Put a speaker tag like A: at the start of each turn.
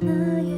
A: 사랑해.